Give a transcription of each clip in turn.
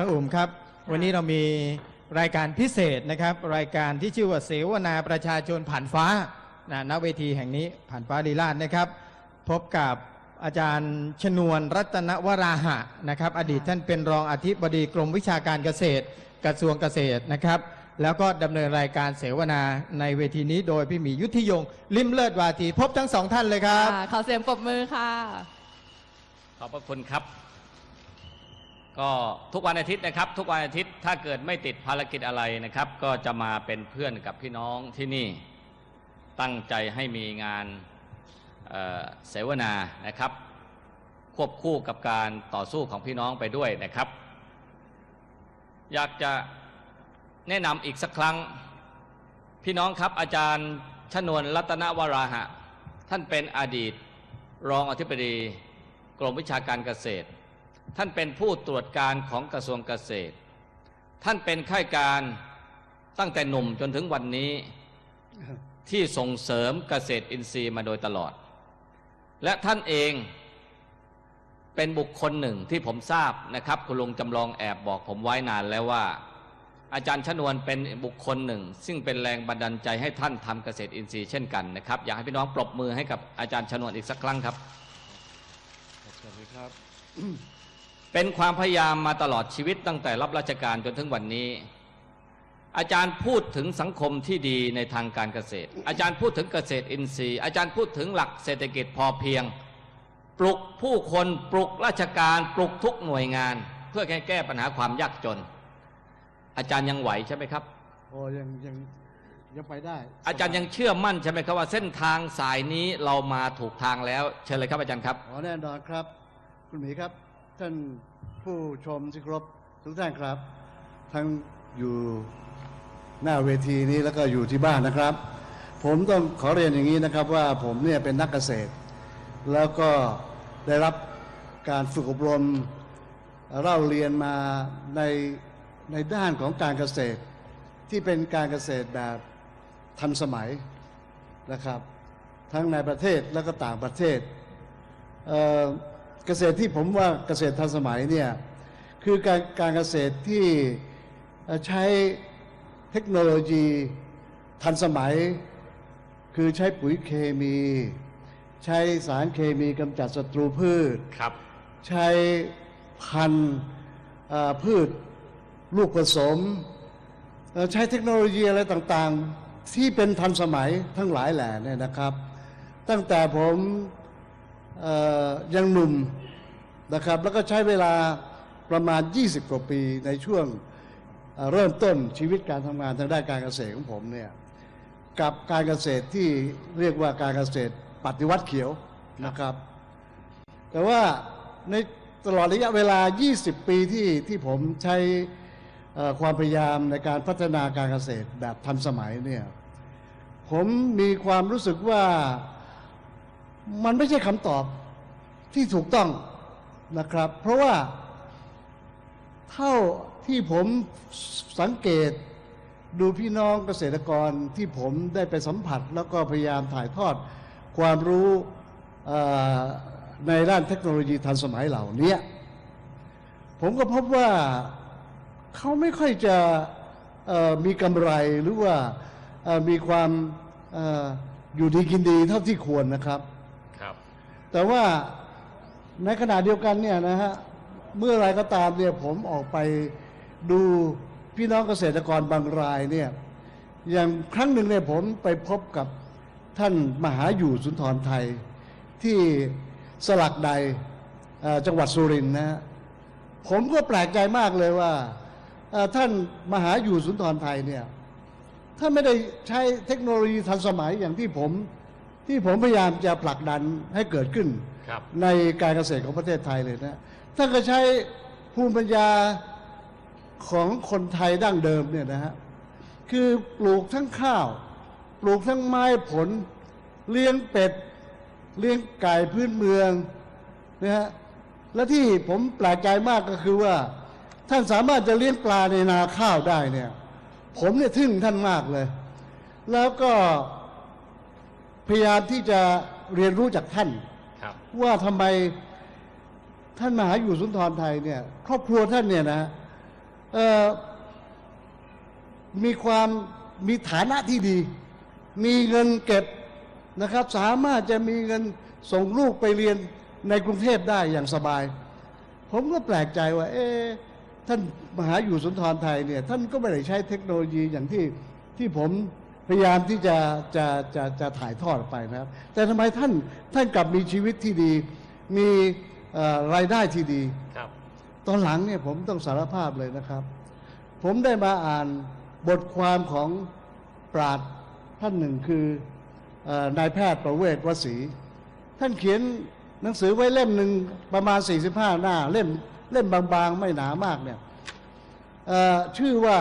น้องอุ๋มครับ วันนี้เรามีรายการพิเศษนะครับ รายการที่ชื่อว่าเสวนาประชาชนผ่านฟ้านะณเวทีแห่งนี้ผ่านฟ้าลีลาศนะครับ พบกับอาจารย์ชนวนรัตนวราหะนะครับ อดีตท่านเป็นรองอธิบดีกรมวิชาการเกษตร กระทรวงเกษตรนะครับ แล้วก็ดำเนินรายการเสวนาในเวทีนี้ โดยพี่หมียุทธยงลิมเลิศวาทีพบทั้งสองท่านเลยครับค่ะขอเสียงปรบมือค่ะ ขอบพระคุณครับ ก็ทุกวันอาทิตย์นะครับ ทุกวันอาทิตย์ถ้าเกิดไม่ติดภารกิจอะไรนะครับ ก็จะมาเป็นเพื่อนกับพี่น้องที่นี่ตั้งใจให้มีงานเเสวนานะครับ ควบคู่กับการต่อสู้ของพี่น้องไปด้วยนะครับ อยากจะแนะนำอีกสักครั้ง พี่น้องครับอาจารย์ชนวนรัตนวราหะ ท่านเป็นอดีตรองอธิบดีกรมวิชาการเกษตร ท่านเป็นผู้ตรวจการของกระทรวงเกษตร ท่านเป็นข้าราชการตั้งแต่หนุ่มจนถึงวันนี้ที่ส่งเสริมเกษตรอินทรีย์มาโดยตลอด และท่านเองเป็นบุคคลหนึ่งที่ผมทราบนะครับ คุณลุงจำลองแอบบอกผมไว้นานแล้วว่า อาจารย์ชนวนเป็นบุคคลหนึ่ง ซึ่งเป็นแรงบันดาลใจให้ท่านทำเกษตรอินทรีย์เช่นกันนะครับ อยากให้พี่น้องปรบมือให้กับอาจารย์ชนวนอีกสักครั้งครับสวัสดีครับ เป็นความพยายามมาตลอดชีวิตตั้งแต่รับราชการจนถึงวันนี้ อาจารย์พูดถึงสังคมที่ดีในทางการเกษตร อาจารย์พูดถึงเกษตรอินทรีย์ อาจารย์พูดถึงหลักเศรษฐกิจพอเพียง ปลุกผู้คนปลุกราชการปลุกทุกหน่วยงาน เพื่อแก้ปัญหาความยากจน อาจารย์ยังไหวใช่ไหมครับโอ้ยังยังยังไปได้ อาจารย์ยังเชื่อมั่นใช่ไหมครับว่าเส้นทางสายนี้เรามาถูกทางแล้ว เชิญเลยครับอาจารย์ครับอ๋อแน่นอนครับ คุณหมีครับ ท่านผู้ชมที่ครพทุกท่านครับ ทั้งอยู่หน้าเวทีนี้แล้วก็อยู่ที่บ้านนะครับ ผมต้องขอเรียนอย่างนี้นะครับว่าผมเนี่ยเป็นนักเกษตร แล้วก็ได้รับการฝึกอบรมเล่าเรียนมาในในด้านของการเกษตร ที่เป็นการเกษตรแบบทันสมัยนะครับ ทั้งในประเทศแล้วก็ต่างประเทศ เอ่อเกษตรที่ผมว่าเกษตรทันสมัยเนี่ยคือการการเกษตรที่เอ่อใช้เทคโนโลยีทันสมัย คือใช้ปุ๋ยเคมี ใช้สารเคมีกำจัดศัตรูพืชครับ ใช้พันธุ์เอ่อพืชลูกผสมเอ่อใช้เทคโนโลยีอะไรต่างๆ ที่เป็นทันสมัยทั้งหลายแหล่เนี่ยนะครับ ตั้งแต่ผมเอ่อ ยังหนุ่มนะครับ แล้วก็ใช้เวลาประมาณ 20 กว่าปีในช่วงเริ่มต้นชีวิตการทำงานทางด้านการเกษตรของผมเนี่ยกับการเกษตรที่เรียกว่าการเกษตรปฏิวัติเขียวนะครับ แต่ว่าในตลอดระยะเวลา 20 ปีที่ที่ผมใช้ความพยายามในการพัฒนาการเกษตรแบบทันสมัยเนี่ยผมมีความรู้สึกว่า มันไม่ใช่คำตอบที่ถูกต้องนะครับ เพราะว่าเท่าที่ผมสังเกตดูพี่น้องเกษตรกรที่ผมได้ไปสัมผัส แล้วก็พยายามถ่ายทอดความรู้ในด้านเทคโนโลยีทันสมัยเหล่านี้ผมก็พบว่าเขาไม่ค่อยจะมีกำไรหรือว่ามีความออยู่ดีกินดีเท่าที่ควรนะครับ แต่ว่าในขณะเดียวกันเนี่ยนะฮะเมื่อไรก็ตามเนี่ยผมออกไปดูพี่น้องเกษตรกรบางรายเนี่ยอย่างครั้งหนึ่งเนี่ยผมไปพบกับท่านมหาอยู่สุนทรไทย ที่สลักใดจังหวัดสุรินทร์นะฮะผมก็แปลกใจมากเลยว่าท่านมหาอยู่สุนทรไทยเนี่ยท่านไม่ได้ใช้เทคโนโลยีทันสมัยอย่างที่ผม ที่ผมพยายามจะผลักดันให้เกิดขึ้นครับในการเกษตรของประเทศไทยเลยนะท่านก็ใช้ภูมิปัญญาของคนไทยดั้งเดิมเนี่ยนะฮะคือปลูกทั้งข้าว ปลูกทั้งไม้ผล เลี้ยงเป็ด เลี้ยงไก่พื้นเมืองนะฮะและที่ผมแปลกใจมากก็คือว่า ท่านสามารถจะเลี้ยงปลาในนาข้าวได้เนี่ย ผมเนี่ยทึ่งท่านมากเลย แล้วก็ พยายามที่จะเรียนรู้จากท่าน ครับว่าทำไมท่านมหาอยู่สุนทรไทยเนี่ย ครอบครัวท่านเนี่ยนะเอ่อมีความมีฐานะที่ดี มีเงินเก็บนะครับ สามารถจะมีเงินส่งลูกไปเรียนในกรุงเทพได้อย่างสบาย ผมก็แปลกใจว่า เอ๊ะท่านมหาอยู่สุนทรไทยเนี่ย ท่านก็ไม่ได้ใช้เทคโนโลยีอย่างที่ที่ผม พยายามที่จะจะจะจะถ่ายทอดออกไปนะครับ แต่ทำไมท่านท่านกลับมีชีวิตที่ดี มีเอ่อรายได้ที่ดีครับ ตอนหลังเนี่ยผมต้องสารภาพเลยนะครับ ผมได้มาอ่านบทความของปราดท่านหนึ่งคือเออนายแพทย์ประเวศวสี ท่านเขียนหนังสือไว้เล่มหนึ่งประมาณ 45 หน้า เล่มเล่มบางๆ ไม่หนามากเนี่ยเอ่อชื่อว่า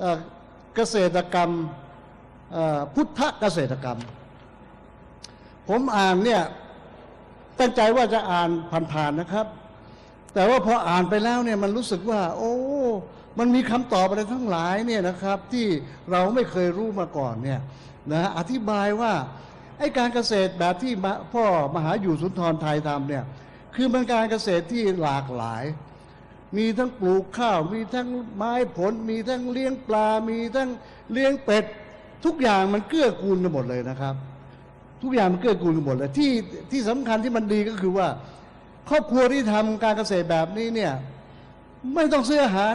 เอ่อเกษตรกรรมเอ่อ พุทธเกษตรกรรม ผมอ่านเนี่ยตั้งใจว่าจะอ่านผ่านๆนะครับ แต่ว่าพออ่านไปแล้วเนี่ยมันรู้สึกว่า โอ้มันมีคำตอบอะไรทั้งหลายเนี่ยนะครับ ที่เราไม่เคยรู้มาก่อนเนี่ยนะอธิบายว่าไอ้การเกษตรแบบที่พ่อมหาอยู่สุนทรไทยทำเนี่ยคือมันการเกษตรที่หลากหลาย มีทั้งปลูกข้าว มีทั้งไม้ผล มีทั้งเลี้ยงปลา มีทั้งเลี้ยงเป็ด ทุกอย่างมันเกื้อกูลกันหมดเลยนะครับ ทุกอย่างมันเกื้อกูลกันหมดเลยที่ที่สำคัญที่มันดีก็คือว่า ครอบครัวที่ทำการเกษตรแบบนี้เนี่ยไม่ต้องซื้ออาหาร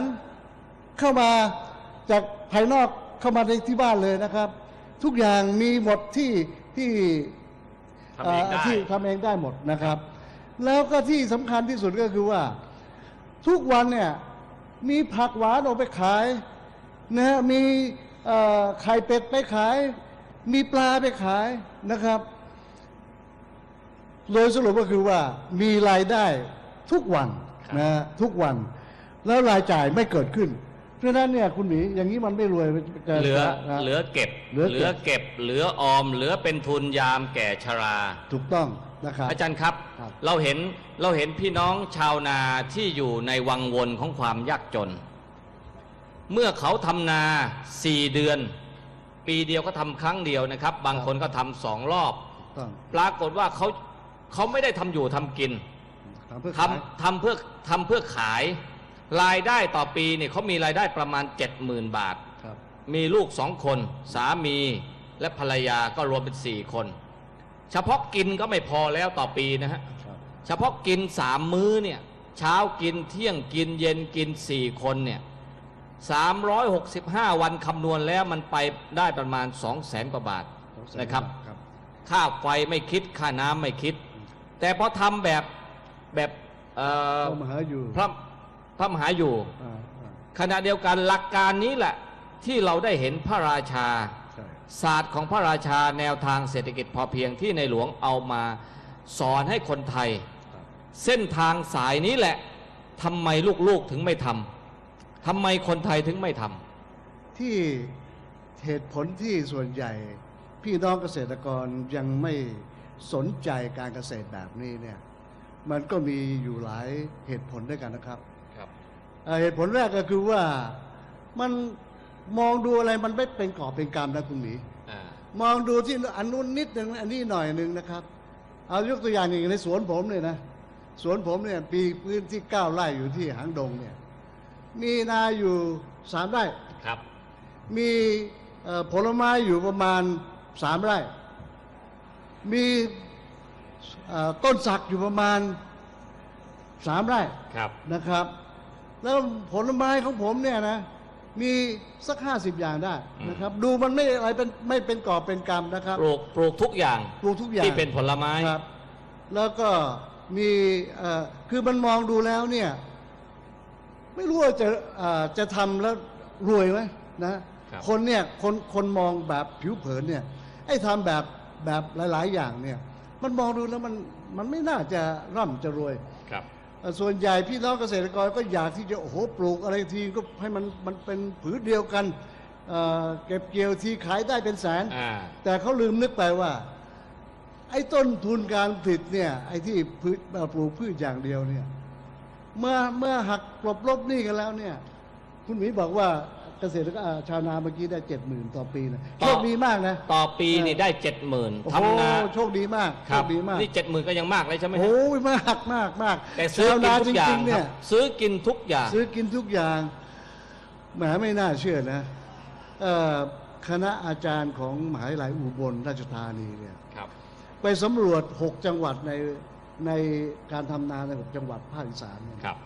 เข้ามาจากภายนอกเข้ามาในที่บ้านเลยนะครับ ทุกอย่างมีหมดที่ที่ทำเองได้ ที่ทำเองได้หมดนะครับ แล้วก็ที่สำคัญที่สุดก็คือว่า ทุกวันเนี่ยมีผักหวานออกไปขายนะฮะมีเอ่อ ไข่เป็ดไปขาย มีปลาไปขายนะครับ โดยสรุปก็คือว่ามีรายได้ทุกวันครับนะฮะทุกวัน แล้วรายจ่ายไม่เกิดขึ้น เพราะฉะนั้นเนี่ยคุณหมีอย่างนี้มันไม่รวยจะเหลือจะเหลือเก็บเหลือเก็บเก็บ เหลือออม เหลือเป็นทุนยามแก่ชรา ถูกต้องนะครับอาจารย์ครับครับเราเห็นเราเห็นพี่น้องชาวนาที่อยู่ในวังวนของความยากจน เมื่อเขาทำนาสี่เดือน ปีเดียวก็ทำครั้งเดียวนะครับ บางคนก็ทำสองรอบถูกต้องปรากฏว่าเขาเขาไม่ได้ทำอยู่ทำกินทำเพื่อทำขายทำเพื่อทำเพื่อขาย รายได้ต่อปีเนี่ยเขามีรายได้ประมาณ 70,000 บาท ครับ มีลูกสองคน สามีและภรรยาก็รวมเป็นสี่คน เฉพาะกินก็ไม่พอแล้วต่อปีนะฮะ ครับ เฉพาะกินสามมื้อเนี่ย เช้ากินเที่ยงกินเย็นกินสี่คนเนี่ย สามร้อยหกสิบห้าวันคำนวณแล้วมันไปได้ประมาณสองแสนกว่าบาทนะครับครับ ค่าไฟไม่คิดค่าน้ำไม่คิด แต่พอทำแบบแบบเอ่อเข้ามาหาอยู่พระพระมหาอยู่อ่าอ่าขณะเดียวกันหลักการนี้แหละที่เราได้เห็นพระราชาใช่ศาสตร์ของพระราชาแนวทางเศรษฐกิจพอเพียงที่ในหลวงเอามาสอนให้คนไทยครับเส้นทางสายนี้แหละทำไมลูกๆถึงไม่ทำ ทำไมคนไทยถึงไม่ทำที่เหตุผลที่ส่วนใหญ่ พี่น้องเกษตรกรยังไม่สนใจการเกษตรแบบนี้เนี่ยมันก็มีอยู่หลายเหตุผลด้วยกันนะครับครับเอ่อเหตุผลแรกก็คือว่ามันมองดูอะไรมันไม่เป็นกอบเป็นกรรมนะคุณหมีอ่ามองดูที่อันนู้นนิดหนึ่งอันนี้หน่อยหนึ่งนะครับ เอายกตัวอย่างอย่างในสวนผมเนี่ยนะ สวนผมเนี่ยปีพื้นที่เก้าไร่อยู่ที่หางดงเนี่ย มีนาอยู่สามไร่ ครับ มีเอ่อผลไม้อยู่ประมาณสามไร่ มีเอ่อต้นสักอยู่ประมาณสามไร่ครับนะครับ แล้วผลไม้ของผมเนี่ยนะ มีสักห้าสิบอย่างได้นะครับ ดูมันไม่อะไรเป็นไม่เป็นกอบเป็นกรรมนะครับปลูกปลูกทุกอย่างปลูกทุกอย่างที่เป็นผลไม้ครับ แล้วก็มีเอ่อคือมันมองดูแล้วเนี่ย ไม่รู้ว่าจะเอ่อจะทำแล้วรวยไหมนะครับคนเนี่ยคนคนมองแบบผิวเผินเนี่ยไอ้ทำแบบแบบหลาย ๆ อย่างเนี่ย มันมองดูแล้วมันมันไม่น่าจะร่ำจะรวยครับเอ่อส่วนใหญ่พี่น้องเกษตรกรก็อยากที่จะโอ้โหปลูกอะไรทีก็ให้มันมันเป็นผืนเดียวกันเอ่อเก็บเกี่ยวทีขายได้เป็นแสนอ่าแต่เขาลืมนึกไปว่า ไอ้ต้นทุนการผลิตเนี่ยไอ้ที่พืชเอ่อปลูกพืชอย่างเดียวเนี่ย เมื่อเมื่อหักกลบลบหนี้กันแล้วเนี่ย คุณหมีบอกว่าเกษตรกรอ่าชาวนาเมื่อกี้ได้เจ็ดหมื่นต่อปีนะต่โชอคดีมากนะ ต่อปีนี่ได้เจ็ดหมื่นโอ้โหทำนาโชคดีมากครับโชคดีมากนี่เจ็ดหมื่นก็ยังมากเลยใช่ไหมฮะโอ้ยมากมากมากแต่ซื้อชาวกินนาทุจกอย่างริงๆคเนี่รับยซื้อกินทุกอย่าง ซื้อกินทุกอย่างแหมไม่น่าเชื่อนะเอ่อคณะอาจารย์ของมหาวิทยาลัยอุบลราชธานีเนี่ย ครับ ไปสำรวจ 6 จังหวัดใน ในการทำนาใน6จังหวัดภาคอีสานเนี่ยครับ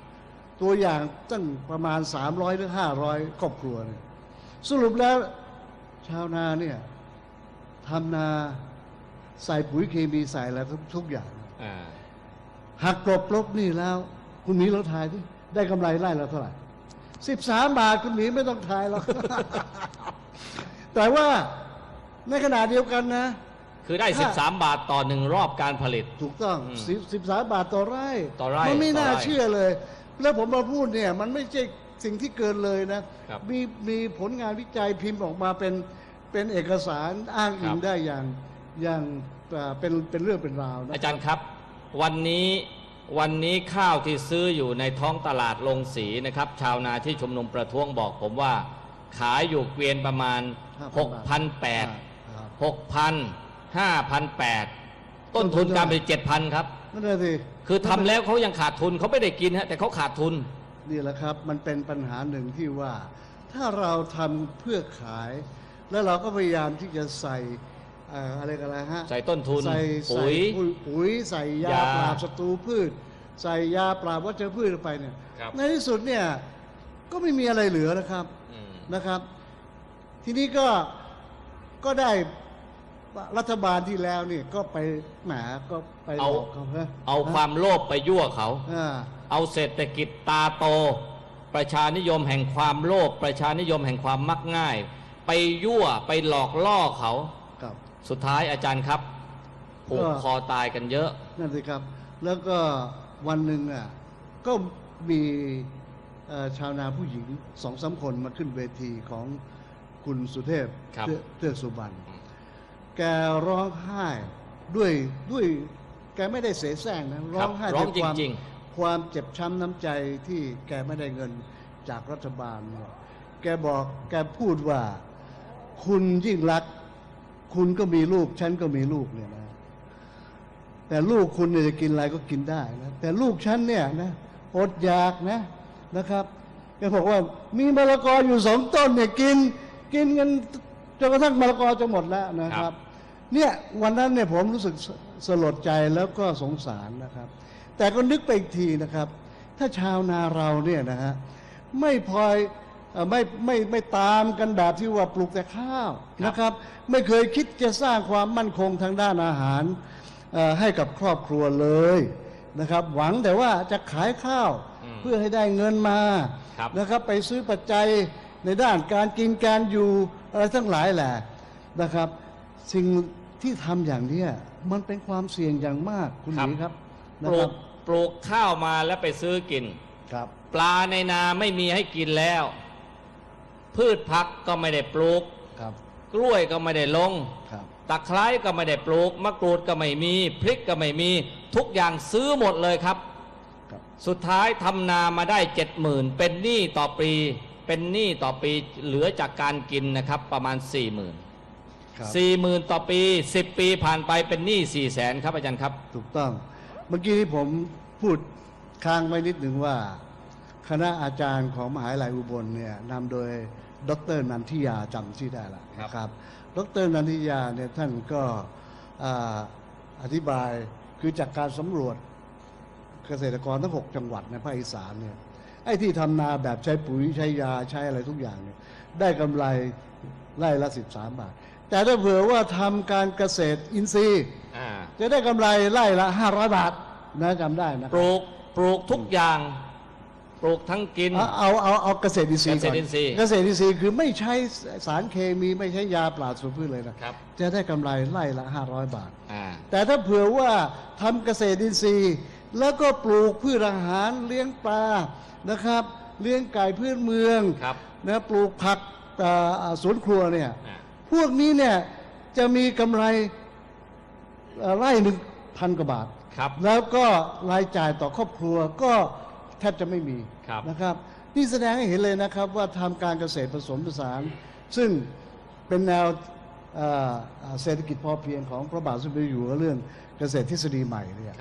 ตัวอย่างตั้งประมาณ 300หรือ500ครอบครัวเนี่ยสรุปแล้วชาวนาเนี่ยทำนาใส่ปุ๋ยเคมีใส่อะไรทุกทุกอย่างอ่าหักกลบลบหนี่แล้ว คุณหมีเราทายที่ได้กำไรไล่เราเท่าไหร่สิบสามบาทคุณหมีไม่ต้องทายหรอกแต่ว่าในขณะเดียวกันนะ คือได้ถ้า13 บาทต่อหนึ่งรอบการผลิต ถูกต้องอืมสิบสามบาทต่อไร่ต่อไร่มันไม่น่าต่อไร่เชื่อเลย แล้วผมมาพูดเนี่ย มันไม่ใช่สิ่งที่เกินเลยนะ ครับมีมีผลงานวิจัยพิมพ์ออกมาเป็นเป็นเอกสารอ้างอิงครับได้อย่างอย่างอ่าเป็นเป็นเรื่องเป็นราวนะ อาจารย์ครับ วันนี้วันนี้ข้าวที่ซื้ออยู่ในท้องตลาดลงสีนะครับ ชาวนาที่ชุมนุมประท้วงบอกผมว่า ขายอยู่เกวียนประมาณ6,800 ครับ 6,000 5,800ต้นทุนการผลิต7,000ครับนั่นแหละสิคือทำแล้วเขายังขาดทุนเขาไม่ได้กินฮะแต่เขาขาดทุนนี่แหละครับ มันเป็นปัญหาหนึ่งที่ว่า ถ้าเราทำเพื่อขาย แล้วเราก็พยายามที่จะใส่เอ่ออะไรกันละฮะใส่ต้นทุนใส่ปุ๋ยใส่ปุ๋ยใส่ยายาปราบศัตรูพืช ใส่ยาปราบวัชพืชลงไปเนี่ยครับในที่สุดเนี่ยก็ไม่มีอะไรเหลือนะครับอืมนะครับ ทีนี้ก็ก็ได้ รัฐบาลที่แล้วนี่ก็ไปแหมก็ไปหลอกเขาฮะเอาความโลภไปยั่วเขา อ่าเอาเศรษฐกิจตาโต ประชานิยมแห่งความโลภประชานิยมแห่งความมักง่าย ไปยั่วไปหลอกล่อเขา ครับ สุดท้ายอาจารย์ครับผูกก็ คอตายกันเยอะ นั่นสิครับ แล้วก็วันหนึ่งอะก็มีเอ่อชาวนาผู้หญิงสองสามคนมาขึ้นเวทีของคุณสุเทพครับ เทือกเทือกสุบรรณ แกร้องไห้ด้วยด้วยแกไม่ได้เสแสร้งนะร้องไห้ร้องด้วยความจริงความเจ็บช้ำน้ำใจที่แกไม่ได้เงินจากรัฐบาลเนี่ยแกบอกแกพูดว่า คุณยิ่งรักษณ์คุณก็มีลูก ฉันก็มีลูกเนี่ยนะแต่ลูกคุณเนี่ยจะกินอะไรก็กินได้นะแต่ลูกฉันเนี่ยนะอดอยากนะนะครับแกบอกว่ามีมะละกออยู่สองต้นเนี่ยกิน กินกันจนกระทั่งมะละกอจะหมดแล้วนะคครัรับบ เนี่ยวันนั้นเนี่ยผมรู้สึกสสลดใจแล้วก็สงสารนะครับ แต่ก็นึกไปอีกทีนะครับ ถ้าชาวนาเราเนี่ยนะฮะไม่พลอยเอ่อไม่ไม่ไม่ตามกันแบบที่ว่าปลูกแต่ข้าวนะครับ ไม่เคยคิดจะสร้างความมั่นคงทางด้านอาหารเอ่อให้กับครอบครัวเลยนะครับ หวังแต่ว่าจะขายข้าวอืมเพื่อให้ได้เงินมาครับนะครับ ไปซื้อปัจจัยในด้านการกินการอยู่อะไรทั้งหลายแหละนะครับ สิ่ง ที่ทำอย่างเนี้ยมันเป็นความเสี่ยงอย่างมากคุณหครับ มีครับปนะลูครักบปลูกข้าวมาแล้วไปซื้อกิน ครับ ปลาในนาไม่มีให้กินแล้ว พืชผักก็ไม่ได้ปลูก ครับกล้วยก็ไม่ได้ลง ครับ ตะไคร้ก็ไม่ได้ปลูก มะกรูดก็ไม่มี พริกก็ไม่มี ทุกอย่างซื้อหมดเลยครับ ครับ สุดท้ายทำนามาได้เจ็ดหมื่นเป็นหนี้ต่อปี เป็นหนี้ต่อปีเหลือจากการกินนะครับ ประมาณ4ี่หมื่น ครับ สี่หมื่นต่อปี10ปีผ่านไปเป็นหนี้4ี่แสนครับอาจารย์ครับ ถูกต้อง เมื่อกี้ที่ผมพูดค้างไว้นิดหนึ่งว่า คณะอาจารย์ของมหาวิทยาลัยอุบลเนี่ยนำโดยดรนันทิยาจำชื่อได้ละครับ นะครับ ดรนันทิยาเนี่ยท่านก็อ่าอธิบายคือจากการสำรวจเกษตรกรทั้ง 6 จังหวัดในภาคอีสานเนี่ยไอ้ที่ทำนาแบบใช้ปุ๋ยใช้ยาใช้อะไรทุกอย่างเนี่ยได้กำไรไร่ละ 13 บาท แต่ถ้าเผื่อว่าทำการเกษตรอินทรีย์อ่าจะได้กำไรไร่ละ500บาทนะจำได้นะคปรับลูกปลูกทุกอย่างปลูกทั้งกิน เอาเอาเอาเอาเกษตรอินทรีย์ก่อนเกษตรอินทรีย์เกษตรอินทรีย์คือไม่ใช้สารเคมีไม่ใช้ยาปราบศัตรูพืชเลยนะครับจะได้กำไรไร่ละ500บาทอ่าแต่ถ้าเผื่อว่าทำเกษตรอินทรีย์ แล้วก็ปลูกพืชอาหารเลี้ยงปลานะครับ เลี้ยงไก่พื้นเมืองครับนะปลูกผักเอ่อสวนครัวเนี่ยอ่า พวกนี้เนี่ยจะมีกำไรเอ่อไร่หนึ่งพันกว่าบาท ครับแล้วก็รายจ่ายต่อครอบครัวก็แทบจะไม่มีครับ นะครับ นี่แสดงให้เห็นเลยนะครับว่าทำการเกษตรผสมผสาน ซึ่งเป็นแนวเอ่อเศรษฐกิจพอเพียงของพระบาทสมเด็จอยู่หัวเรื่องเกษตรทฤษฎีใหม่เนี่ย